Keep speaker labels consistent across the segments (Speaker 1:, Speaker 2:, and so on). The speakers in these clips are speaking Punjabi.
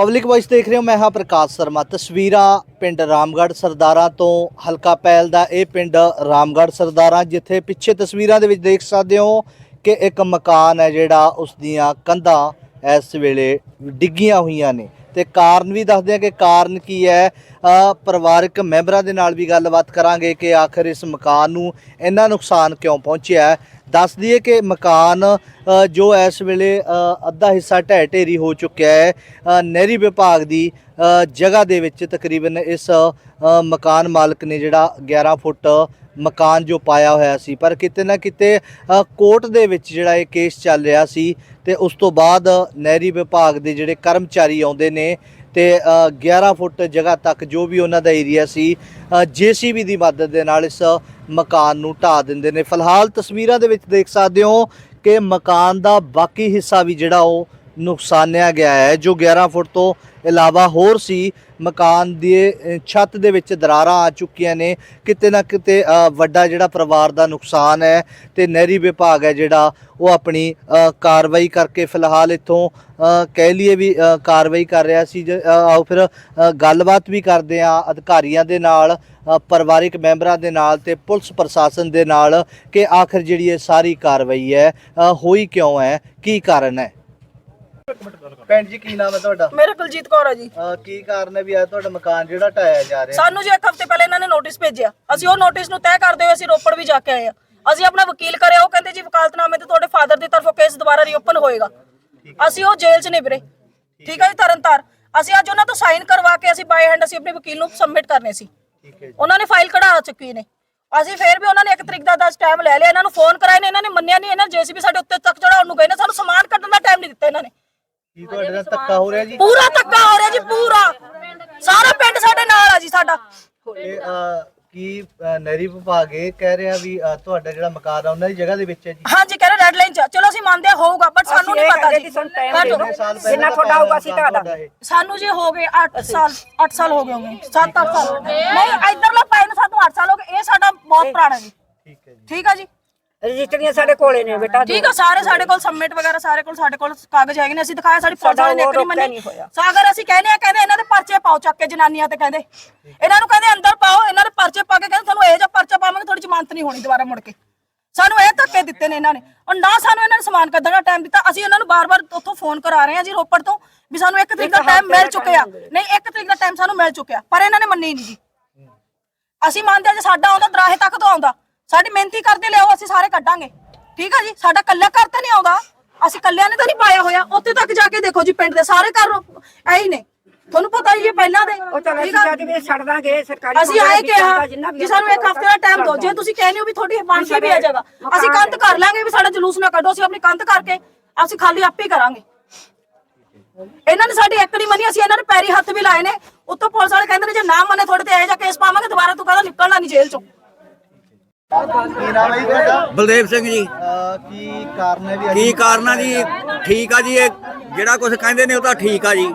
Speaker 1: ਪਬਲਿਕ ਵਾਇਸ ਦੇਖ ਰਹੇ ਹੋ ਮੈਂ ਹਾਂ ਪ੍ਰਕਾਸ਼ ਸ਼ਰਮਾ। ਤਸਵੀਰਾਂ ਪਿੰਡ ਰਾਮਗੜ੍ਹ ਸਰਦਾਰਾਂ ਤੋਂ ਹਲਕਾ ਪੈਲ ਦਾ, ਇਹ ਪਿੰਡ ਰਾਮਗੜ੍ਹ ਸਰਦਾਰਾਂ, ਜਿੱਥੇ ਪਿੱਛੇ ਤਸਵੀਰਾਂ ਦੇ ਵਿੱਚ ਦੇਖ ਸਕਦੇ ਹੋ ਕਿ ਇੱਕ ਮਕਾਨ ਹੈ ਜਿਹੜਾ ਉਸ ਦੀਆਂ ਕੰਧਾਂ ਇਸ ਵੇਲੇ ਡਿੱਗੀਆਂ ਹੋਈਆਂ ਨੇ। ਤੇ ਕਾਰਨ ਵੀ ਦੱਸਦੇ ਆ ਕਿ ਕਾਰਨ ਕੀ ਹੈ। ਪਰਿਵਾਰਕ ਮੈਂਬਰਾਂ ਦੇ ਨਾਲ ਵੀ ਗੱਲਬਾਤ ਕਰਾਂਗੇ ਕਿ ਆਖਰ ਇਸ ਮਕਾਨ ਨੂੰ ਇੰਨਾ ਨੁਕਸਾਨ ਕਿਉਂ ਪਹੁੰਚਿਆ ਦੱਸ ਦਈਏ ਕਿ ਮਕਾਨ ਜੋ ਇਸ ਵੇਲੇ ਅੱਧਾ ਹਿੱਸਾ ਢਹਿ ਢੇਰੀ ਹੋ ਚੁੱਕਿਆ ਹੈ ਨਹਿਰੀ ਵਿਭਾਗ ਦੀ ਜਗ੍ਹਾ ਦੇ ਵਿੱਚ ਤਕਰੀਬਨ ਇਸ ਮਕਾਨ ਮਾਲਕ ਨੇ ਜਿਹੜਾ 11 ਫੁੱਟ ਮਕਾਨ ਜੋ ਪਾਇਆ ਹੋਇਆ ਸੀ। ਪਰ ਕਿਤੇ ਨਾ ਕਿਤੇ ਕੋਰਟ ਦੇ ਵਿੱਚ ਜਿਹੜਾ ਇਹ ਕੇਸ ਚੱਲ ਰਿਹਾ ਸੀ ਤੇ ਉਸ ਤੋਂ ਬਾਅਦ ਨਹਿਰੀ ਵਿਭਾਗ ਦੇ ਜਿਹੜੇ ਕਰਮਚਾਰੀ ਆਉਂਦੇ ਨੇ ਤੇ ਅ, 11 ਫੁੱਟ ਜਗ੍ਹਾ ਤੱਕ ਜੋ ਵੀ ਉਹਨਾਂ ਦਾ ਏਰੀਆ ਸੀ ਜੀਸੀਬੀ ਦੀ ਮਦਦ ਦੇ ਨਾਲ ਇਸ ਮਕਾਨ ਨੂੰ ਢਾ ਦਿੰਦੇ ਨੇ। ਫਿਲਹਾਲ ਤਸਵੀਰਾਂ ਦੇ ਵਿੱਚ ਦੇਖ ਸਕਦੇ ਹੋ ਕਿ ਮਕਾਨ ਦਾ ਬਾਕੀ ਹਿੱਸਾ ਵੀ ਜਿਹੜਾ ਉਹ ਨੁਕਸਾਨਿਆ ਗਿਆ ਹੈ ਜੋ 11 ਫੁੱਟ ਤੋਂ ਇਲਾਵਾ ਹੋਰ ਸੀ। ਮਕਾਨ ਦੀ ਛੱਤ ਦੇ ਵਿੱਚ ਦਰਾਰਾਂ ਆ ਚੁੱਕੀਆਂ ਨੇ। ਕਿਤੇ ਨਾ ਕਿਤੇ ਵੱਡਾ ਜਿਹੜਾ ਪਰਿਵਾਰ ਦਾ ਨੁਕਸਾਨ ਹੈ ਤੇ ਨਹਿਰੀ ਵਿਭਾਗ ਹੈ ਜਿਹੜਾ, ਉਹ ਆਪਣੀ ਕਾਰਵਾਈ ਕਰਕੇ ਫਿਲਹਾਲ ਇੱਥੋਂ ਕਹਿ ਲਈਏ ਵੀ ਕਾਰਵਾਈ ਕਰ ਰਿਹਾ ਸੀ। ਜ- ਆਓ ਫਿਰ ਗੱਲਬਾਤ ਵੀ ਕਰਦੇ ਆ ਅਧਿਕਾਰੀਆਂ ਦੇ ਨਾਲ ਪਰਿਵਾਰਿਕ ਮੈਂਬਰਾਂ ਦੇ ਨਾਲ ਤੇ ਪੁਲਿਸ ਪ੍ਰਸ਼ਾਸਨ ਦੇ ਨਾਲ ਕਿ ਆਖਰ ਜਿਹੜੀ ਇਹ ਸਾਰੀ ਕਾਰਵਾਈ ਹੈ ਹੋਈ ਕਿਉਂ ਹੈ? ਕੀ ਕਾਰਨ ਹੈ? ਭੈਣ ਜੀ ਕੀ ਨਾਮ ਹੈ ਤੁਹਾਡਾ?
Speaker 2: ਮੇਰਾ ਕੁਲਜੀਤ ਕੌਰ ਹੈ ਜੀ।
Speaker 1: ਅ, ਕੀ ਕਾਰਨ ਹੈ ਵੀ ਆ ਤੁਹਾਡਾ ਮਕਾਨ ਜਿਹੜਾ ਢਾਇਆ ਜਾ ਰਿਹਾ?
Speaker 2: ਸਾਨੂੰ ਜੀ ਇੱਕ ਹਫ਼ਤੇ ਪਹਿਲੇ ਇਹਨਾਂ ਨੇ ਨੋਟਿਸ ਭੇਜਿਆ। ਅਸੀਂ ਉਹ ਨੋਟਿਸ ਨੂੰ ਤੈਅ ਕਰਦੇ ਹੋਏ ਅਸੀਂ ਰੋਪੜ ਵੀ ਜਾ ਕੇ ਆਏ ਆ। ਅਸੀਂ ਆਪਣਾ ਵਕੀਲ ਕਰਿਆ ਉਹ ਕਹਿੰਦੇ ਜੀ ਵਕਾਲਤਨਾਮੇ ਤੇ ਤੁਹਾਡੇ ਫਾਦਰ ਦੀ ਤਰਫੋਂ ਕੇਸ ਦੁਬਾਰਾ ਰੀਓਪਨ ਹੋਏਗਾ। ਅਸੀਂ ਉਹ ਜੇਲ੍ਹ 'ਚ ਨੇ ਵੀਰੇ ਠੀਕ ਹੈ ਜੀ ਤਰਨਤਾਰ ਅਸੀਂ ਅੱਜ ਉਹਨਾਂ ਤੋਂ ਸਾਈਨ ਕਰਵਾ ਕੇ ਅਸੀਂ ਬਾਈ ਹੈਂਡ ਅਸੀਂ ਆਪਣੇ ਵਕੀਲ ਨੂੰ ਸਬਮਿਟ ਕਰਨੇ ਸੀ।
Speaker 1: ਠੀਕ ਹੈ ਜੀ।
Speaker 2: ਉਹਨਾਂ ਨੇ ਫਾਈਲ ਕਢਾ ਚੁੱਕੀ ਨੇ। ਅਸੀਂ ਫੇਰ ਵੀ ਉਹਨਾਂ ਨੇ ਇੱਕ ਤਰੀਕ ਦਾ 10 ਟਾਈਮ ਲੈ ਲਿਆ। ਇਹਨਾਂ ਨੂੰ ਫੋਨ ਕਰਾਏ ਨੇ ਇਹਨਾਂ ਨੇ ਮੰਨਿਆ ਨਹੀਂ ਇਹਨਾਂ ਜੀਸੀਬੀ ਸਾਡੇ ਉੱਤੇ ਤੱਕ ਚੜਾਉਣ ਨੂੰ ਗਏ ਨੇ। ਸਾਨੂੰ ਸਮਾਨ ਕੱਢਣ ਦਾ ਟਾਈਮ ਨਹੀਂ ਦਿੱਤਾ ਇਹਨਾਂ ਨੇ।
Speaker 1: ਕੀ ਤੁਹਾਡੇ ਨਾਲ ਧੱਕਾ ਹੋ ਰਿਹਾ ਜੀ?
Speaker 2: ਪੂਰਾ ਧੱਕਾ ਹੋ ਰਿਹਾ ਜੀ ਪੂਰਾ। ਸਾਰਾ ਪਿੰਡ ਸਾਡੇ ਨਾਲ ਆ ਜੀ ਸਾਡਾ।
Speaker 1: ਇਹ ਅ, ਕੀ ਅ, ਨਹਿਰੀ ਵਿਭਾਗ ਇਹ ਕਹਿ ਰਿਹਾ ਵੀ ਅ, ਤੁਹਾਡਾ ਜਿਹੜਾ ਮਕਾਨ ਆ ਉਹਨਾਂ ਦੀ ਜਗ੍ਹਾ ਦੇ ਵਿੱਚ ਹੈ ਜੀ?
Speaker 2: ਹਾਂਜੀ ਕਹਿ ਰਹੇ ਰੈੱਡ ਲਾਈਨ ਚ ਚਲੋ ਅਸੀਂ ਮੰਨਦੇ ਹਾਂ ਹੋਊਗਾ ਬਟ ਸਾਨੂੰ ਨਹੀਂ ਪਤਾ ਜੀ।
Speaker 1: ਕਿੰਨੇ
Speaker 2: ਘੱਟ-
Speaker 1: ਸਾਲ ਪਹਿਲਾਂ
Speaker 3: ਜਿੰਨਾ
Speaker 1: ਦਾ
Speaker 3: ਤੁਹਾਡਾ ਹੋਊਗਾ ਅਸੀਂ
Speaker 1: ਮਕਾਨ
Speaker 3: ਤੁਹਾਡਾ।
Speaker 1: ਤੁਹਾਡਾ ਇਹ?
Speaker 2: ਸਾਨੂੰ ਜੀ ਹੋ ਗਏ 8 ਸਾਲ 8 ਸਾਲ ਹੋ ਗਏ ਹੋਣਗੇ 7-8 ਸਾਲ। ਨਹੀਂ ਇਧਰਲਾ ਪਾਈ ਨੂੰ ਸਾਨੂੰ 8 ਸਾਲ ਹੋ ਗਏ। ਇਹ ਸਾਡਾ ਬਹੁਤ ਪੁਰਾਣਾ ਜੀ।
Speaker 1: ਠੀਕ ਹੈ ਜੀ।
Speaker 2: ਠੀਕ ਆ ਜੀ?
Speaker 3: ਰਜਿਸਟਰੀਆਂ ਸਾਡੇ ਕੋਲੇ ਨੇ ਬੇਟਾ
Speaker 2: ਠੀਕ ਆ ਸਾਰੇ ਸਾਡੇ ਕੋਲ ਸਬਮਿਟ ਵਗੈਰਾ ਸਾਰੇ ਕੋਲ ਸਾਡੇ ਕੋਲ ਕਾਗਜ਼ ਹੈਗੇ ਨੇ। ਅਸੀਂ ਦਿਖਾਇਆ ਸਾਡੀ
Speaker 3: ਸਾਡਾ
Speaker 2: ਵਾਲੇ ਨੇ ਇੱਕ ਨਹੀਂ ਮੰਨੀ। ਸਾਗਰ ਅਸੀਂ ਕਹਿੰਦੇ ਆ ਕਹਿੰਦੇ ਇਹਨਾਂ ਦੇ ਪਰਚੇ ਪਾਓ ਚੱਕ ਕੇ ਜਨਾਨੀਆਂ ਤੇ ਕਹਿੰਦੇ। ਇਹਨਾਂ ਨੂੰ ਕਹਿੰਦੇ ਅੰਦਰ ਪਾਓ ਇਹਨਾਂ ਦੇ ਪਰਚੇ ਪਾ ਕੇ ਕਹਿੰਦੇ ਤੁਹਾਨੂੰ ਇਹ ਜਿਹਾ ਪਰਚਾ ਪਾਵਾਂਗੇ ਤੁਹਾਡੀ ਜ਼ਮਾਨਤ ਨਹੀਂ ਹੋਣੀ ਦੁਬਾਰਾ ਮੁੜ ਕੇ। ਸਾਨੂੰ ਇਹ ਧੱਕੇ ਦਿੱਤੇ ਨੇ ਇਹਨਾਂ ਨੇ। ਔਰ ਨਾ ਸਾਨੂੰ ਇਹਨਾਂ ਨੇ ਸਮਾਨ ਕੱਢਣ ਦਾ ਟਾਈਮ ਦਿੱਤਾ। ਅਸੀਂ ਇਹਨਾਂ ਨੂੰ ਬਾਰ-ਬਾਰ ਉੱਥੋਂ ਫੋਨ ਕਰਾ ਰਹੇ ਹਾਂ ਜੀ ਰੋਪੜ ਤੋਂ ਵੀ ਸਾਨੂੰ ਇੱਕ ਤਰੀਕ ਦਾ ਟਾਈਮ ਮਿਲ ਚੁੱਕਿਆ। ਨਹੀਂ ਇੱਕ ਤਰੀਕ ਦਾ ਟਾਈਮ ਸਾਨੂੰ ਮਿਲ ਚੁੱਕਿਆ। ਪਰ ਇਹਨਾਂ ਨੇ ਮੰਨੀ ਨਹੀਂ ਜੀ। ਅਸੀਂ ਮੰਨਦੇ ਜੇ ਸਾਡਾ ਆਉਂਦਾ ਦਰਾਹੇ ਤੱਕ ਤੋਂ ਆਉਂਦਾ। ਸਾਡੀ ਮਿਹਨਤੀ ਕਰਦੇ ਲਿਆਓ ਅਸੀਂ ਸਾਰੇ ਕੱਢਾਂਗੇ। ਠੀਕ ਆ ਜੀ? ਸਾਡਾ ਕੱਲਾ ਘਰ ਤਾਂ ਨਹੀਂ ਆਉਂਦਾ। ਅਸੀਂ ਕੱਲਿਆਂ ਨੇ ਤਾਂ ਨਹੀਂ ਪਾਇਆ ਹੋਇਆ। ਉੱਥੇ ਤੱਕ ਜਾ ਕੇ ਦੇਖੋ ਜੀ ਪਿੰਡ ਦੇ ਸਾਰੇ ਘਰ ਐ ਹੀ ਨੇ। ਤੁਹਾਨੂੰ ਪਤਾ ਹੀ ਹੈ ਪਹਿਲਾਂ ਦੇ।
Speaker 3: ਉਹ ਚਲ ਅਸੀਂ? ਜੱਜ ਵੀ ਛੱਡ ਦਾਂਗੇ ਸਰਕਾਰੀ
Speaker 2: ਅਸੀਂ ਆਏ ਕਿਹਾ ਕਿ ਸਾਨੂੰ ਇੱਕ ਹਫ਼ਤੇ ਦਾ ਟਾਈਮ ਦਿਓ। ਜੇ ਤੁਸੀਂ ਕਹਿੰਦੇ ਹੋ ਵੀ ਤੁਹਾਡੀ ਬਣ ਕੇ ਵੀ ਆ ਜਾਏਗਾ ਅਸੀਂ ਕੰਧ ਕਰ ਲਾਂਗੇ ਵੀ ਸਾਡਾ ਜਲੂਸ ਨਾ ਕੱਢੋ ਅਸੀਂ ਆਪਣੀ ਕੰਧ ਕਰਕੇ ਅਸੀਂ ਖਾਲੀ ਆਪੇ ਹੀ ਕਰਾਂਗੇ। ਇਹਨਾਂ ਨੇ ਸਾਡੀ ਇੱਕ ਨਹੀਂ ਮੰਨੀ ਅਸੀਂ ਇਹਨਾਂ ਨੇ ਪੈਰੀ ਹੱਥ ਵੀ ਲਾਏ ਨੇ। ਉੱਤੋਂ ਪੁਲਿਸ ਵਾਲੇ ਕਹਿੰਦੇ ਨੇ ਜੇ ਨਾ ਮੰਨੇ ਤੁਹਾਡੇ ਤੇ ਇਹੋ ਜਿਹਾ ਕੇਸ ਪਾਵਾਂਗੇ ਦੁਬਾਰਾ ਤੂੰ ਕਹਿੰਦਾ ਨਿਕਲਣਾ ਨਹੀਂ ਜੇਲ੍ਹ ਚੋਂ?
Speaker 1: ਕੀ ਨਾਮ ਹੈ ਜੀ ਤੁਹਾਡਾ
Speaker 4: ਬਲਦੇਵ ਸਿੰਘ ਜੀ।
Speaker 1: ਕੀ ਕਾਰਨ ਹੈ ਵੀ ਅੱਜ
Speaker 4: ਕੀ ਕਾਰਨ ਆ ਜੀ? ਠੀਕ ਆ ਜੀ ਇਹ ਜਿਹੜਾ ਕੁਝ ਕਹਿੰਦੇ ਨੇ ਉਹ ਤਾਂ ਠੀਕ ਆ ਜੀ।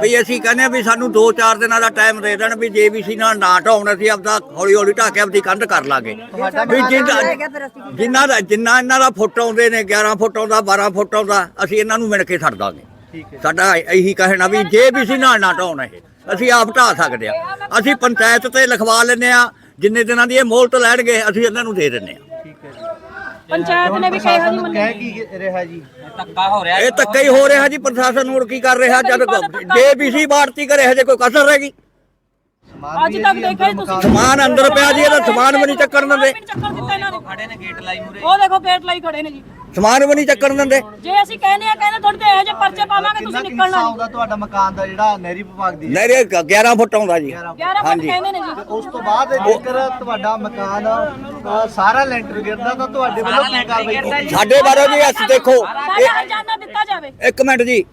Speaker 4: ਵੀ ਅਸੀਂ ਕਹਿੰਦੇ ਆ ਵੀ ਸਾਨੂੰ 2-4 ਦਿਨਾਂ ਦਾ ਟਾਈਮ ਦੇ ਦੇਣ ਵੀ ਜੇਬੀਸੀ ਨਾਲ ਨਾ ਢਾਉਣ ਅਸੀਂ ਆਪਦਾ ਹੌਲੀ ਹੌਲੀ ਢਾ ਕੇ ਆਪਦੀ ਕੰਧ ਕਰ ਲਾਂਗੇ। ਵੀ ਜਿੰਨਾ ਜਿੰਨਾ ਦਾ ਜਿੰਨਾ ਇਹਨਾਂ ਦਾ ਫੁੱਟ ਆਉਂਦੇ ਨੇ 11 ਫੁੱਟ ਆਉਂਦਾ 12 ਫੁੱਟ ਆਉਂਦਾ ਅਸੀਂ ਇਹਨਾਂ ਨੂੰ ਮਿਣ ਕੇ ਛੱਡ ਦਾਂਗੇ।
Speaker 1: ਠੀਕ ਹੈ।
Speaker 4: ਸਾਡਾ ਇਹੀ ਕਹਿਣਾ ਵੀ ਜੇਬੀਸੀ ਨਾਲ ਨਾ ਢਾਉਣ ਇਹ ਅਸੀਂ ਆਪ ਢਾ ਸਕਦੇ ਆ। ਅਸੀਂ ਪੰਚਾਇਤ ਤੇ ਲਿਖਵਾ ਲੈਨੇ ਆ ਜਿੰਨੇ ਦਿਨਾਂ ਦੀ ਇਹ ਮੋਹਲਤ ਲੈਣਗੇ ਅਸੀਂ ਇਹਨਾਂ ਨੂੰ ਦੇ ਦਿੰਨੇ ਆ
Speaker 1: ਠੀਕ ਹੈ ਜੀ।
Speaker 2: ਪੰਚਾਇਤ ਨੇ ਵੀ ਕਿਹਾ ਜੀ
Speaker 1: ਕਹਿ ਕੀ ਰਿਹਾ ਜੀ?
Speaker 4: ਇਹ ਧੱਕਾ ਹੀ ਹੋ ਰਿਹਾ ਜੀ ਪ੍ਰਸ਼ਾਸਨ ਹੋਰ ਕੀ ਕਰ ਰਿਹਾ ਜਦ ਜੇਬੀਸੀ ਬਾੜਤੀ ਕਰੇ ਹਜੇ ਕੋਈ ਕਸਰ ਰਹਿ ਗਈ।
Speaker 2: ਅੱਜ ਤੱਕ ਦੇਖਿਆ ਹੀ ਤੁਸੀਂ।
Speaker 4: ਸਮਾਨ ਅੰਦਰ ਪਿਆ ਜੀ ਇਹਦਾ ਸਮਾਨ ਵੀ ਨਹੀਂ ਚੱਕਣ ਦਿੰਦੇ।
Speaker 2: ਚੱਕਰ ਦਿੱਤਾ ਇਹਨਾਂ ਨੇ। ਖੜੇ ਨੇ ਗੇਟ ਲਾਈ ਮੂਰੇ। ਉਹ ਦੇਖੋ ਗੇਟ ਲਾਈ ਖੜੇ ਨੇ ਜੀ।
Speaker 4: ਸਮਾਨ ਵੀ ਨਹੀਂ ਚੱਕਣ ਦਿੰਦੇ।
Speaker 2: ਜੇ ਅਸੀਂ ਕਹਿੰਦੇ ਆ ਕਹਿੰਦੇ ਤੁਹਾਡੇ ਤੇ ਇਹੋ ਜਿਹੇ ਪਰਚੇ ਪਾਵਾਂਗੇ ਤੁਸੀਂ ਨਿਕਲਣਾ ਨਹੀਂ
Speaker 1: ਆਉਂਦਾ ਤੁਹਾਡਾ ਮਕਾਨ ਦਾ ਜਿਹੜਾ ਨਹਿਰੀ ਵਿਭਾਗ ਦੀ
Speaker 4: ਨਹਿਰੇ 11 ਫੁੱਟ ਆਉਂਦਾ ਜੀ।
Speaker 1: 11
Speaker 2: 11 ਫੁੱਟ। ਕਹਿੰਦੇ ਨੇ ਜੀ।
Speaker 1: ਉਸ ਤੋਂ ਬਾਅਦ ਜੇਕਰ ਤੁਹਾਡਾ ਮਕਾਨ ਅ, ਸਾਰਾ ਲੈਂਟਰ ਗਿਰਦਾ ਤਾਂ ਤੁਹਾਡੇ ਵੱਲੋਂ ਕੀ ਕਾਰਵਾਈ ਕੀਤੀ
Speaker 4: ਸਾਡੇ ਬਾਰੇ ਵੀ ਅਸੀਂ ਦੇਖੋ
Speaker 2: ਸਾਡਾ ਹਰਜਾਨਾ ਦਿੱਤਾ ਜਾਵੇ।
Speaker 4: ਇਹ- ਇੱਕ ਮਿੰਟ ਜੀ।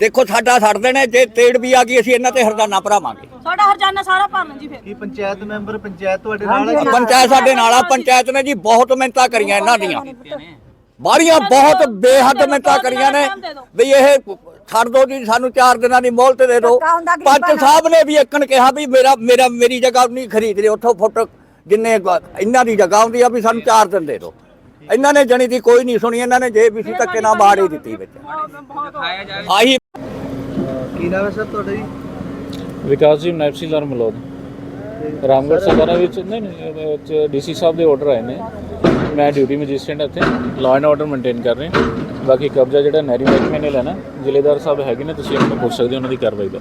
Speaker 4: ਦੇਖੋ ਸਾਡਾ ਛੱਡ ਦੇਣੇ ਜੇ ਤੇੜ ਵੀ ਆ ਗਈ ਅਸੀਂ ਇਹਨਾਂ ਤੇ ਹਰਜਾਨਾ ਭਰਾਵਾਂਗੇ।
Speaker 2: ਸਾਡਾ ਹਰਜਾਨਾ ਸਾਰਾ ਭਰਨ ਜੀ ਫਿਰ।
Speaker 1: ਕੀ ਪੰਚਾਇਤ ਮੈਂਬਰ ਪੰਚਾਇਤ ਤੁਹਾਡੇ ਨਾਲ ਹੈ? ਜੀ?
Speaker 4: ਪੰਚਾਇਤ ਸਾਡੇ ਨਾਲ ਆ ਪੰਚਾਇਤ ਨੇ ਜੀ ਬਹੁਤ ਮਿਹਨਤਾਂ ਕਰੀਆਂ ਇਹਨਾਂ ਦੀਆਂ। ਬਾਹਰੀਆਂ ਬਹੁਤ ਬੇਹੱਦ ਮਿਹਨਤਾਂ ਕਰੀਆਂ ਨੇ ਵੀ ਇਹ ਛੱਡ ਦੋ ਜੀ ਸਾਨੂੰ 4 ਦਿਨਾਂ ਦੀ ਮੋਹਲਤ ਦੇ ਦਿਓ।
Speaker 3: ਧੱਕਾ ਹੁੰਦਾ ਗਰੀਬਾਂ
Speaker 4: ਪੰਚ ਸਾਹਿਬ ਨੇ ਵੀ ਇੱਕਣ ਕਿਹਾ ਵੀ ਮੇਰਾ ਮੇਰਾ ਮੇਰੀ ਜਗ੍ਹਾ ਨਹੀਂ ਖਰੀਦ ਲਈ ਉੱਥੋਂ ਫੁੱਟ ਜਿੰਨੇ ਗ- ਇਹਨਾਂ ਦੀ ਜਗ੍ਹਾ ਹੁੰਦੀ ਆ ਵੀ ਸਾਨੂੰ 4 ਦਿਨ ਦੇ ਦਿਓ। ਇਹਨਾਂ ਨੇ ਜਣੀ ਦੀ ਕੋਈ ਨਹੀਂ ਸੁਣੀ ਇਹਨਾਂ ਨੇ ਜੇ ਵੀ ਸੀ ਧੱਕੇ ਨਾਲ ਬਾੜ ਹੀ ਦਿੱਤੀ ਵਿੱਚ। ਆਹੀ
Speaker 1: ਕੀ ਨਾਮ ਹੈ ਸਰ ਤੁਹਾਡਾ ਜੀ?
Speaker 5: ਵਿਕਾਸ ਜੀ ਨੈਪਸੀ ਲਾਰ ਮਲੋਦ। ਰਾਮਗੜ੍ਹ ਸਭਾਰਾ ਵਿੱਚ ਨਹੀਂ ਨਹੀਂ ਡੀਸੀ ਸਾਹਿਬ ਦੇ ਆਰਡਰ ਆਏ ਨੇ। ਮੈਂ ਡਿਊਟੀ ਮੈਜਿਸਟ੍ਰੇਟ ਇੱਥੇ। ਲਾਅ ਐਂਡ ਆਰਡਰ ਮੇਨਟੇਨ ਕਰ ਰਹੇ। ਬਾਕੀ ਕਬਜ਼ਾ ਜਿਹੜਾ ਨਹਿਰੀ ਮਹਿਕਮੇ ਨੇ ਲੈਣਾ ਜ਼ਿਲ੍ਹੇਦਾਰ ਸਾਹਿਬ ਹੈਗੇ ਨੇ ਤੁਸੀਂ ਉਹਨਾਂ ਨੂੰ ਪੁੱਛ ਸਕਦੇ ਹੋ ਉਹਨਾਂ ਦੀ ਕਾਰਵਾਈ ਦਾ।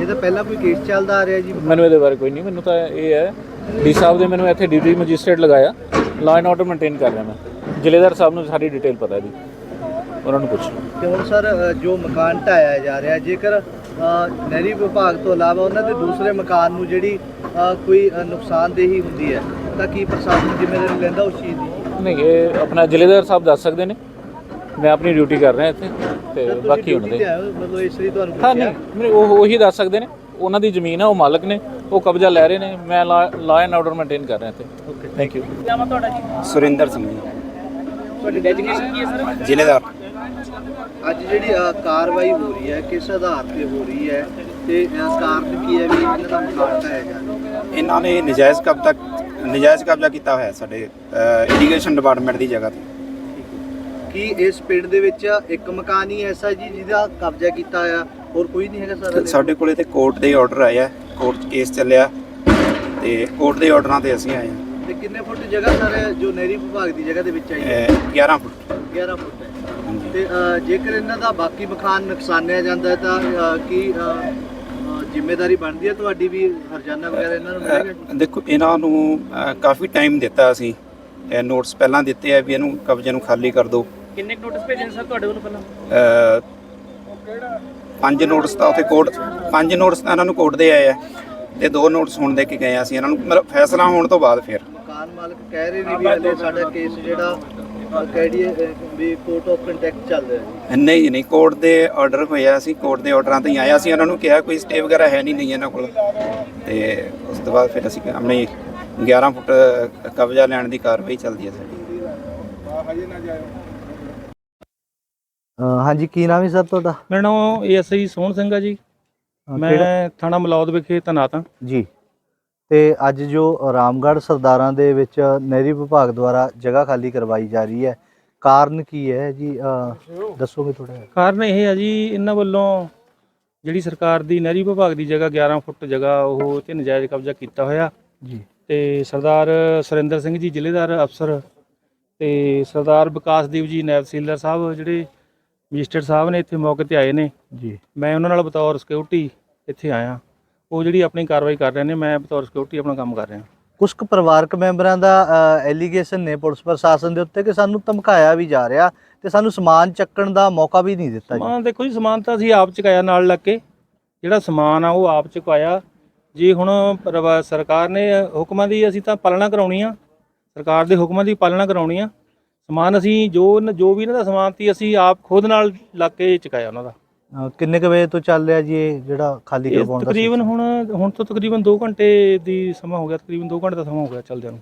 Speaker 1: ਇਹ ਤਾਂ ਪਹਿਲਾਂ ਕੋਈ ਕੇਸ ਚੱਲਦਾ ਆ ਰਿਹਾ ਜੀ।
Speaker 5: ਮੈਨੂੰ ਇਹਦੇ ਬਾਰੇ ਕੋਈ ਨਹੀਂ ਮੈਨੂੰ ਤਾਂ ਇਹ ਹੈ ਡੀ ਸਾਹਿਬ ਦੇ ਮੈਨੂੰ ਇੱਥੇ ਡਿਊਟੀ ਮੈਜਿਸਟ੍ਰੇਟ ਲਗਾਇਆ। ਲਾਅ ਐਂਡ ਆਰਡਰ ਮੇਨਟੇਨ ਕਰ ਰਿਹਾ ਮੈਂ। ਜ਼ਿਲ੍ਹੇਦਾਰ ਸਾਹਿਬ ਨੂੰ ਸਾਰੀ ਡਿਟੇਲ ਪਤਾ ਹੈ ਜੀ। ਉਹਨਾਂ ਨੂੰ ਪੁੱਛ
Speaker 1: ਤੇ ਹੁਣ ਸਰ ਜੋ ਮਕਾਨ ਢਾਇਆ ਜਾ ਰਿਹਾ ਜੇਕਰ ਨਹਿਰੀ ਵਿਭਾਗ ਤੋਂ ਇਲਾਵਾ ਉਹਨਾਂ ਦੇ ਦੂਸਰੇ ਮਕਾਨ ਨੂੰ ਜਿਹੜੀ ਕੋਈ ਨੁਕਸਾਨਦੇਹੀ ਹੁੰਦੀ ਹੈ ਤਾਂ ਕੀ ਪ੍ਰਸ਼ਾਸਨ ਜ਼ਿੰਮੇਵਾਰੀ ਲੈਂਦਾ ਉਸ ਚੀਜ਼ ਦੀ?
Speaker 5: ਨਹੀਂ ਇਹ ਆਪਣਾ ਜ਼ਿਲ੍ਹੇਦਾਰ ਸਾਹਿਬ ਦੱਸ ਸਕਦੇ ਨੇ। ਮੈਂ ਆਪਣੀ ਡਿਊਟੀ ਕਰ ਰਿਹਾ ਇੱਥੇ ਤੇ ਬਾਕੀ ਉਹਨਾਂ ਦੇ।
Speaker 1: ਹੋ, ਮਤਲਬ ਇਸ ਲਈ ਤੁਹਾਨੂੰ
Speaker 5: ਹਾਂ
Speaker 1: ਪੁੱਛਿਆ।
Speaker 5: ਨਹੀਂ ਉਹ ਉਹੀ ਦੱਸ ਸਕਦੇ ਨੇ। ਉਹਨਾਂ ਦੀ ਜ਼ਮੀਨ ਹੈ ਉਹ ਮਾਲਕ ਨੇ। ਉਹ ਕਬਜ਼ਾ ਲੈ ਰਹੇ ਨੇ ਮੈਂ ਐਂਡ ਆਰਡਰ ਮੇਨਟੇਨ ਕਰ ਰਿਹਾ ਇੱਥੇ। Okay thank you
Speaker 6: Surinder Singh ji.
Speaker 1: ਤੁਹਾਡੀ ਡੈਜੀਗੇਸ਼ਨ ਕੀ ਹੈ ਸਰ?
Speaker 6: ਜ਼ਿਲ੍ਹੇਦਾਰ।
Speaker 1: ਅੱਜ ਜਿਹੜੀ ਕਾਰਵਾਈ ਹੋ ਰਹੀ ਹੈ ਕਿਸ ਆਧਾਰ ਤੇ ਹੋ ਰਹੀ ਹੈ ਤੇ ਕਾਰਨ ਕੀ ਹੈ ਵੀ ਇਹਨਾਂ ਦਾ ਜਾ ਰਿਹਾ
Speaker 6: ਇਹਨਾਂ ਨੇ ਨਜਾਇਜ਼ ਕਬਜ਼ਾ ਨਜਾਇਜ਼ ਕਬਜ਼ਾ ਕੀਤਾ ਹੋਇਆ ਸਾਡੇ ਇਰੀਗੇਸ਼ਨ ਡਿਪਾਰਟਮੈਂਟ ਦੀ ਜਗ੍ਹਾ ਤੇ।
Speaker 1: ਕੀ ਇਸ ਪਿੰਡ ਦੇ ਵਿੱਚ ਇੱਕ ਮਕਾਨ ਹੀ ਐਸਾ ਜੀ ਜਿਹਦਾ ਕਬਜ਼ਾ ਕੀਤਾ ਆ ਹੋਰ ਕੋਈ ਨਹੀਂ ਹੈਗਾ
Speaker 6: ਤੇ
Speaker 1: ਸਰ
Speaker 6: ਸਾਡੇ ਕੋਲੇ ਤੇ ਕੋਰਟ ਦੇ ਆਰਡਰ ਆਏ ਆ। ਕੋਰਟ 'ਚ ਕੇਸ ਚੱਲਿਆ ਤੇ ਕੋਰਟ ਦੇ ਆਰਡਰਾਂ ਤੇ ਅਸੀਂ ਆਏ ਹਾਂ।
Speaker 1: ਤੇ ਕਿੰਨੇ ਫੁੱਟ ਜਗ੍ਹਾ ਸਰ ਜੋ ਨਹਿਰੀ ਵਿਭਾਗ ਦੀ ਜਗ੍ਹਾ ਦੇ ਵਿੱਚ ਆਈ ਹੈ?
Speaker 6: ਇਹ 11 ਫੁੱਟ।
Speaker 1: 11 ਫੁੱਟ ਹੈ।
Speaker 6: ਹਾਂਜੀ।
Speaker 1: ਤੇ ਅ, ਜੇਕਰ ਇਹਨਾਂ ਦਾ ਬਾਕੀ ਮਕਾਨ ਨੁਕਸਾਨਿਆ ਜਾਂਦਾ ਹੈ ਤਾਂ ਅ, ਕੀ ਅ, ਅ, ਜ਼ਿੰਮੇਵਾਰੀ ਬਣਦੀ ਹੈ ਤੁਹਾਡੀ ਵੀ ਹਰਜਾਨਾ ਵਗੈਰਾ ਇਹਨਾਂ ਨੂੰ ਮਿਲੇਗਾ?
Speaker 6: ਅਹ ਦੇਖੋ ਇਹਨਾਂ ਨੂੰ ਅਹ, ਕਾਫੀ ਟਾਈਮ ਦਿੱਤਾ ਅਸੀਂ। ਇਹ ਨੋਟਸ ਪਹਿਲਾਂ ਦਿੱਤੇ ਆ ਵੀ ਇਹਨੂੰ ਕਬਜ਼ੇ ਨੂੰ ਖਾਲੀ ਕਰ ਦਿਓ।
Speaker 5: ਕਿੰਨੇ ਨੋਟਿਸ ਭੇਜੇ ਸਰ ਤੁਹਾਡੇ ਵੱਲੋਂ ਪਹਿਲਾਂ?
Speaker 6: ਅਹ, ਪੰਜ ਨੋਟਿਸ ਤਾਂ ਉੱਥੇ ਕੋਰਟ ਪੰਜ ਨੋਟਿਸ ਤਾਂ ਇਹਨਾਂ ਨੂੰ ਕੋਰਟ ਦੇ ਆਏ ਆ ਤੇ ਦੋ ਨੋਟਿਸ ਹੁਣ ਦੇ ਕੇ ਗਏ ਆ ਅਸੀਂ ਇਹਨਾਂ ਨੂੰ ਮਤਲਬ ਫੈਸਲਾ ਹੋਣ ਤੋਂ ਬਾਅਦ ਫਿਰ।
Speaker 1: ਮਕਾਨ ਮਾਲਕ ਕਹਿ ਰਹੇ ਨੇ ਵੀ ਹਲੇ ਸਾਡਾ ਕੇਸ ਜਿਹੜਾ ਅ, ਵੀ ਕੋਰਟ ਆਫ ਕੰਟੈਕਟ ਚੱਲ ਰਿਹਾ
Speaker 6: ਨਹੀਂ ਨਹੀਂ ਕੋਰਟ ਦੇ ਆਰਡਰ ਹੋਇਆ ਸੀ ਕੋਰਟ ਦੇ ਆਰਡਰਾਂ ਤੇ ਹੀ ਆਇਆ ਸੀ। ਉਹਨਾਂ ਨੂੰ ਕਿਹਾ ਕੋਈ ਸਟੇ ਵਗੈਰਾ ਹੈ ਨਹੀਂ ਨਹੀਂ ਇਹਨਾਂ ਕੋਲ। ਤੇ ਉਸ ਤੋਂ ਬਾਅਦ ਫਿਰ ਅਸੀਂ ਆਪਣੀ 11 ਫੁੱਟ ਕਬਜ਼ਾ ਲੈਣ ਦੀ ਕਾਰਵਾਈ ਚੱਲਦੀ ਹੈ ਸਾਡੀ।
Speaker 1: ਹਾਂਜੀ ਕੀ ਨਾਮ ਹੈ ਸਰ ਤੁਹਾਡਾ?
Speaker 7: ਮੇਰਾ ਨਾਮ ਏਐਸਆਈ ਸੋਹਣ ਸਿੰਘ ਆ ਜੀ। ਮੈਂ ਥਾਣਾ ਮਲੌਦ ਵਿਖੇ ਤੈਨਾਤ ਹਾਂ।
Speaker 1: ਜੀ। ਤੇ ਅੱਜ ਜੋ ਰਾਮਗੜ੍ਹ ਸਰਦਾਰਾਂ ਦੇ ਵਿੱਚ ਨਹਿਰੀ ਵਿਭਾਗ ਦੁਆਰਾ ਜਗ੍ਹਾ ਖਾਲੀ ਕਰਵਾਈ ਜਾ ਰਹੀ ਹੈ ਕਾਰਨ ਕੀ ਹੈ ਜੀ? ਅ, ਦੱਸੋਗੇ ਥੋੜਾ
Speaker 7: ਕਾਰਨ ਇਹ ਆ ਜੀ ਇਹਨਾਂ ਵੱਲੋਂ ਜਿਹੜੀ ਸਰਕਾਰ ਦੀ ਨਹਿਰੀ ਵਿਭਾਗ ਦੀ ਜਗ੍ਹਾ 11 ਫੁੱਟ ਜਗ੍ਹਾ ਉਹ ਤੇ ਨਜਾਇਜ਼ ਕਬਜ਼ਾ ਕੀਤਾ ਹੋਇਆ।
Speaker 1: ਜੀ।
Speaker 7: ਤੇ ਸਰਦਾਰ ਸੁਰਿੰਦਰ ਸਿੰਘ ਜੀ ਜ਼ਿਲ੍ਹੇਦਾਰ ਅਫਸਰ ਤੇ ਸਰਦਾਰ ਵਿਕਾਸਦੀਪ ਜੀ ਨਾਇਬ ਤਹਿਸੀਲਦਾਰ ਸਾਹਿਬ ਜਿਹੜੇ ਮਜਿਸਟਰੇਟ ਸਾਹਿਬ ਨੇ ਇੱਥੇ ਮੌਕੇ ਤੇ ਆਏ ਨੇ।
Speaker 1: ਜੀ।
Speaker 7: ਮੈਂ ਉਹਨਾਂ ਨਾਲ ਬਤੌਰ ਸਿਕਿਉਰਿਟੀ ਇੱਥੇ ਆਇਆ। ਉਹ ਜਿਹੜੀ ਆਪਣੀ ਕਾਰਵਾਈ ਕਰ ਰਹੇ ਨੇ ਮੈਂ ਬਤੌਰ ਸਿਕਿਉਰਿਟੀ ਆਪਣਾ ਕੰਮ ਕਰ ਰਿਹਾ।
Speaker 1: ਕੁਝ ਕੁ ਪਰਿਵਾਰਕ ਮੈਂਬਰਾਂ ਦਾ ਐਲੀਗੇਸ਼ਨ ਨੇ ਪੁਲਿਸ ਪ੍ਰਸ਼ਾਸਨ ਦੇ ਉੱਤੇ ਕਿ ਸਾਨੂੰ ਧਮਕਾਇਆ ਵੀ ਜਾ ਰਿਹਾ ਤੇ ਸਾਨੂੰ ਸਮਾਨ ਚੱਕਣ ਦਾ ਮੌਕਾ ਵੀ ਨਹੀਂ ਦਿੱਤਾ ਜੀ।
Speaker 7: ਸਮਾਨ ਦੇਖੋ ਜੀ ਸਮਾਨ ਤਾਂ ਅਸੀਂ ਆਪ ਚੁਕਾਇਆ ਨਾਲ ਲੱਗ ਕੇ। ਜਿਹੜਾ ਸਮਾਨ ਆ ਉਹ ਆਪ ਚੁਕਾਇਆ। ਜੇ ਹੁਣ ਸਰਕਾਰ ਨੇ ਹੁਕਮਾਂ ਦੀ ਅਸੀਂ ਤਾਂ ਪਾਲਣਾ ਕਰਾਉਣੀ ਆ। ਸਰਕਾਰ ਦੇ ਹੁਕਮਾਂ ਦੀ ਪਾਲਣਾ ਕਰਾਉਣੀ ਆ। ਸਮਾਨ ਅਸੀਂ ਜੋ ਜੋ ਵੀ ਇਹਨਾਂ ਦਾ ਸਮਾਨ ਸੀ ਅਸੀਂ ਆਪ ਖੁਦ ਨਾਲ ਲੱਗ ਕੇ ਚੁਕਾਇਆ ਉਹਨਾਂ ਦਾ।
Speaker 1: ਕਿੰਨੇ ਕੁ ਵਜੇ ਤੋਂ ਚੱਲ ਰਿਹਾ ਜੀ ਇਹ ਜਿਹੜਾ ਖਾਲੀ
Speaker 7: ਇਹ
Speaker 1: ਕਰਵਾਉਣ ਦਾ
Speaker 7: ਤਕਰੀਬਨ ਹੁਣ ਹੁਣ ਤੋਂ ਤਕਰੀਬਨ 2 ਘੰਟੇ ਦੀ ਸਮਾਂ ਹੋ ਗਿਆ ਤਕਰੀਬਨ 2 ਘੰਟੇ ਦਾ ਸਮਾਂ ਹੋ ਗਿਆ ਚੱਲਦਿਆਂ ਨੂੰ।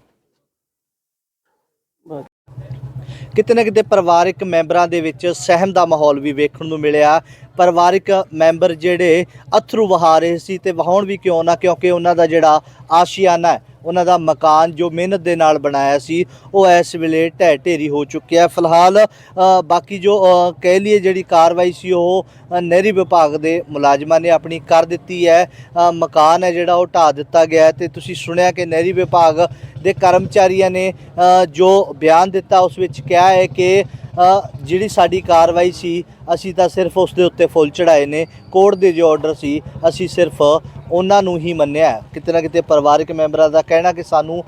Speaker 1: ਕਿਤੇ ਨਾ ਕਿਤੇ ਪਰਿਵਾਰਕ ਮੈਂਬਰਾਂ ਦੇ ਵਿੱਚ ਸਹਿਮ ਦਾ ਮਾਹੌਲ ਵੀ ਵੇਖਣ ਨੂੰ ਮਿਲਿਆ। ਪਰਿਵਾਰਕ ਮੈਂਬਰ ਜਿਹੜੇ ਅਥਰੂ ਵਹਾ ਰਹੇ ਸੀ ਤੇ ਵਹਾਉਣ ਵੀ ਕਿਉਂ ਨਾ ਕਿਉਂਕਿ ਉਹਨਾਂ ਦਾ ਜਿਹੜਾ ਆਸ਼ੀਆਨਾ ਹੈ ਉਹਨਾਂ ਦਾ ਮਕਾਨ ਜੋ ਮਿਹਨਤ ਦੇ ਨਾਲ ਬਣਾਇਆ ਸੀ, ਉਹ ਇਸ ਵੇਲੇ ਢਹਿ ਢੇਰੀ ਹੋ ਚੁੱਕਿਆ ਹੈ। ਫਿਲਹਾਲ ਬਾਕੀ ਜੋ ਕਹਿ ਲਈਏ ਜਿਹੜੀ ਕਾਰਵਾਈ ਸੀ, ਉਹ ਨਹਿਰੀ ਵਿਭਾਗ ਦੇ ਮੁਲਾਜ਼ਮਾਂ ਨੇ ਆਪਣੀ ਕਰ ਦਿੱਤੀ ਹੈ। ਮਕਾਨ ਹੈ ਜਿਹੜਾ, ਉਹ ਢਾ ਦਿੱਤਾ ਗਿਆ ਹੈ ਤੇ ਤੁਸੀਂ ਸੁਣਿਆ ਕਿ ਨਹਿਰੀ ਵਿਭਾਗ ਦੇ ਕਰਮਚਾਰੀਆਂ ਨੇ ਜੋ ਬਿਆਨ ਦਿੱਤਾ, ਉਸ ਵਿੱਚ ਕਿਹਾ ਹੈ ਕਿ ਜਿਹੜੀ ਸਾਡੀ ਕਾਰਵਾਈ ਸੀ, ਅਸੀਂ ਤਾਂ ਸਿਰਫ ਉਸ ਦੇ ਉੱਤੇ ਫੁੱਲ ਚੜਾਏ ਨੇ, ਕੋਰਟ ਦੇ ਜੋ ਆਰਡਰ ਸੀ, ਅਸੀਂ ਸਿਰਫ ਉਹਨਾਂ ਨੂੰ ਹੀ ਮੰਨਿਆ ਕਿਤੇ ਨਾ ਕਿਤੇ ਪਰਿਵਾਰਕ ਮੈਂਬਰਾਂ ਦਾ ਕਹਿਣਾ ਕਿ ਸਾਨੂੰ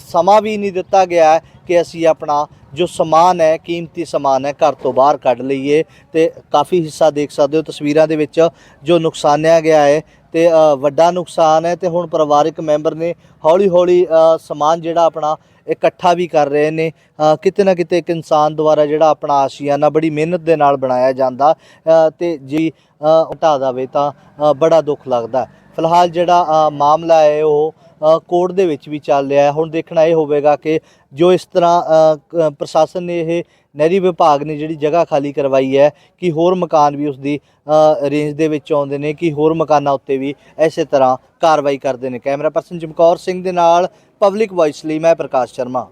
Speaker 1: ਸਮਾਂ ਵੀ ਨਹੀਂ ਦਿੱਤਾ ਗਿਆ ਕਿ ਅਸੀਂ ਆਪਣਾ ਜੋ ਸਮਾਨ ਹੈ, ਕੀਮਤੀ ਸਮਾਨ ਹੈ, ਘਰ ਤੋਂ ਬਾਹਰ ਕੱਢ ਲਈਏ ਤੇ ਕਾਫੀ ਹਿੱਸਾ ਦੇਖ ਸਕਦੇ ਹੋ, ਤਸਵੀਰਾਂ ਦੇ ਵਿੱਚ ਜੋ ਨੁਕਸਾਨਿਆ ਗਿਆ ਹੈ ਤੇ ਵੱਡਾ ਨੁਕਸਾਨ ਹੈ ਤੇ ਹੁਣ ਪਰਿਵਾਰਕ ਮੈਂਬਰ ਨੇ ਹੌਲੀ ਹੌਲੀ ਸਮਾਨ ਜਿਹੜਾ ਆਪਣਾ ਇਕੱਠਾ ਵੀ ਕਰ ਰਹੇ ਨੇ। ਕਿਤੇ ਨਾ ਕਿਤੇ ਇੱਕ ਇਨਸਾਨ ਦੁਆਰਾ ਜਿਹੜਾ ਆਪਣਾ ਆਸ਼ੀਆਨਾ ਬੜੀ ਮਿਹਨਤ ਦੇ ਨਾਲ ਬਣਾਇਆ ਜਾਂਦਾ। ਅ, ਤੇ ਜੀ ਹਟਾ ਦੇਵੇ ਤਾਂ ਬੜਾ ਦੁੱਖ ਲੱਗਦਾ। ਫਿਲਹਾਲ ਜਿਹੜਾ ਮਾਮਲਾ ਹੈ ਉਹ ਕੋਰਟ ਦੇ ਵਿੱਚ ਵੀ ਚੱਲ ਰਿਹਾ ਹੈ। ਹੁਣ ਦੇਖਣਾ ਇਹ ਹੋਵੇਗਾ ਕਿ ਜੋ ਇਸ ਤਰ੍ਹਾਂ ਪ੍ਰਸ਼ਾਸਨ ਨੇ ਇਹ ਨਹਿਰੀ ਵਿਭਾਗ ਨੇ ਜਿਹੜੀ ਜਗ੍ਹਾ ਖਾਲੀ ਕਰਵਾਈ ਹੈ ਕਿ ਹੋਰ ਮਕਾਨ ਵੀ ਉਸ ਦੀ ਰੇਂਜ ਦੇ ਵਿੱਚ ਆਉਂਦੇ ਨੇ ਕਿ ਹੋਰ ਮਕਾਨਾਂ ਉੱਤੇ ਵੀ ਐਸੇ ਤਰ੍ਹਾਂ ਕਾਰਵਾਈ ਕਰਦੇ ਨੇ। ਕੈਮਰਾ ਪਰਸਨ ਚਮਕੌਰ ਸਿੰਘ ਦੇ ਨਾਲ ਪਬਲਿਕ ਵਾਇਸ ਲਈ ਮੈਂ ਪ੍ਰਕਾਸ਼ ਸ਼ਰਮਾ।